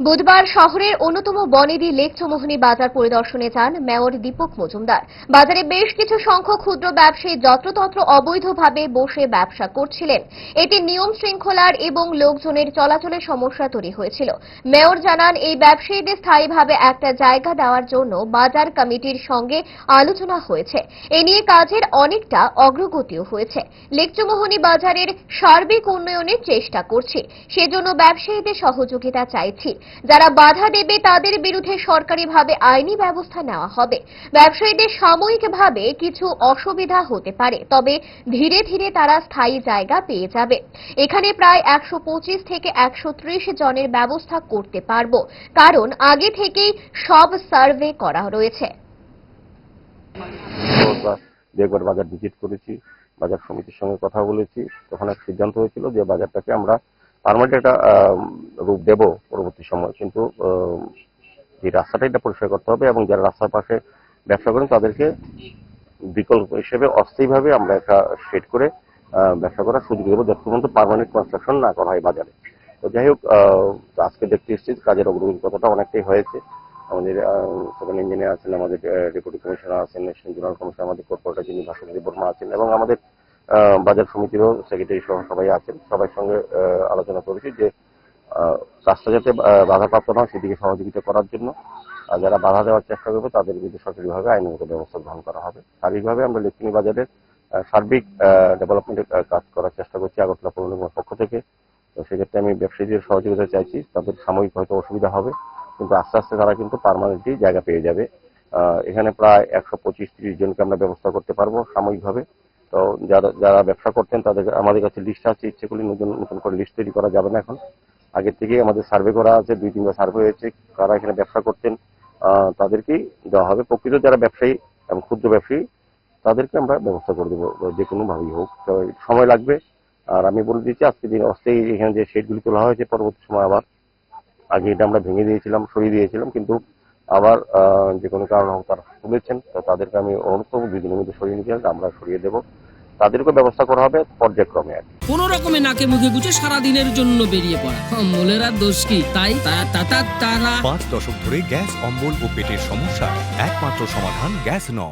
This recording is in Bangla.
বুধবার শহরের অন্যতম বনেদি লেক চৌমোহনী বাজার পরিদর্শনে যান মেয়র দীপক মজুমদার। বাজারে বেশ কিছু সংখ্যক ক্ষুদ্র ব্যবসায়ী যত্রতত্র অবৈধভাবে বসে ব্যবসা করছিলেন। এতে নিয়ম শৃঙ্খলার এবং লোকজনের চলাচলের সমস্যা তৈরি হয়েছিল। মেয়র জানান, এই ব্যবসায়ীদের স্থায়ীভাবে একটা জায়গা দেওয়ার জন্য বাজার কমিটির সঙ্গে আলোচনা হয়েছে। এ নিয়ে কাজের অনেকটা অগ্রগতিও হয়েছে। লেকচুমোহনী বাজারের সার্বিক উন্নয়নের চেষ্টা করছি। সেজন্য ব্যবসায়ীদের সহযোগিতা চাইছি। যারা বাধা দেবে তাদের বিরুদ্ধে সরকারিভাবে আইনি ব্যবস্থা নেওয়া হবে। ব্যবসায়ীদের সাময়িকভাবে কিছু অসুবিধা হতে পারে, তবে ধীরে ধীরে তারা স্থায়ী জায়গা পেয়ে যাবে। এখানে প্রায় একশো পঁচিশ থেকে একশো ত্রিশ জনের ব্যবস্থা করতে পারব। কারণ আগে থেকেই সব সার্ভে করা রয়েছে। একবার বাজার ভিজিট করেছি, বাজার সমিতির সঙ্গে কথা বলেছি। তখন এক সিদ্ধান্ত হয়েছিল যে বাজারটাকে আমরা পারমানেন্ট একটা রূপ দেব পরবর্তী সময়। কিন্তু যে রাস্তাটা এটা পরিষ্কার করতে হবে এবং যারা রাস্তার পাশে ব্যবসা করেন তাদেরকে বিকল্প হিসেবে অস্থায়ীভাবে আমরা একটা সেট করে ব্যবসা করার সুযোগ দেবো যত পর্যন্ত পারমানেন্ট কনস্ট্রাকশন না করা হয় বাজারে। তো যাই হোক আজকে দেখতে এসেছি কাজের অগ্রগতি কতটা অনেকটাই হয়েছে। আমাদের সেভেন ইঞ্জিনিয়ার আছেন, আমাদের ডেপুটি কমিশনার আছেন ন্যাশনাল জোনাল কমিশনার আমাদের কর্পোরেটর যিনি ভাস্কর বর্মা আছেন এবং আমাদের বাজার সমিতিরও সেক্রেটারি সহ সবাই আছেন। সবার সঙ্গে আলোচনা করেছি যে কাজটা যাতে বাধাপ্রাপ্ত না হয় সেদিকে সহযোগিতা করার জন্য। আর যারা বাধা দেওয়ার চেষ্টা করবে, তাদের বিরুদ্ধে সরকারিভাবে আইনগত ব্যবস্থা গ্রহণ করা হবে। সার্বিকভাবে আমরা লক্ষ্মী বাজারের সার্বিক ডেভেলপমেন্টের কাজ করার চেষ্টা করছি আগরতলা পৌর নিগমের পক্ষ থেকে। তো সেক্ষেত্রে আমি ব্যবসায়ীদের সহযোগিতা চাইছি, তাদের সাময়িক হয়তো অসুবিধা হবে, কিন্তু আস্তে আস্তে তারা কিন্তু পার্মানেন্টলি জায়গা পেয়ে যাবে। এখানে প্রায় একশো পঁচিশ তিরিশ জনকে আমরা ব্যবস্থা করতে পারব সাময়িকভাবে। তো যারা যারা ব্যবসা করতেন, তাদের আমাদের কাছে লিস্ট আছে ইচ্ছে করলে নতুন নতুন করে লিস্ট তৈরি করা যাবে না এখন। আগের থেকেই আমাদের সার্ভে করা আছে, দুই তিনবার সার্ভে হয়েছে, কারা এখানে ব্যবসা করতেন তাদেরকেই দেওয়া হবে। প্রকৃত যারা ব্যবসায়ী এবং ক্ষুদ্র ব্যবসায়ী, তাদেরকে আমরা ব্যবস্থা করে দেবো যে কোনোভাবেই হোক সময় লাগবে। আর আমি বলে দিচ্ছি, আজকে দিন অস্থায়ী এখানে যে শেডগুলি তোলা হয়েছে, পরবর্তী সময় আবার আগে এটা আমরা ভেঙে দিয়েছিলাম, সরিয়ে দিয়েছিলাম, কিন্তু আবার যে কোনো কারণে হোক তারা তুলেছেন তো তাদেরকে আমি অনুরোধ করব দুই দিনের মধ্যে সরিয়ে নিতে আমরা সরিয়ে দেবো। তাদেরকে ব্যবস্থা করা হবে পর্যায়ক্রমে আর। কোন রকমে নাকে মুখে গুছে সারা দিনের জন্য বেরিয়ে পড়া। অম্বলের আর দোষ কি? তাই তা তা তা তারা পাঁচ দশক ধরে গ্যাস অম্বল ও পেটের সমস্যা একমাত্র সমাধান গ্যাস নল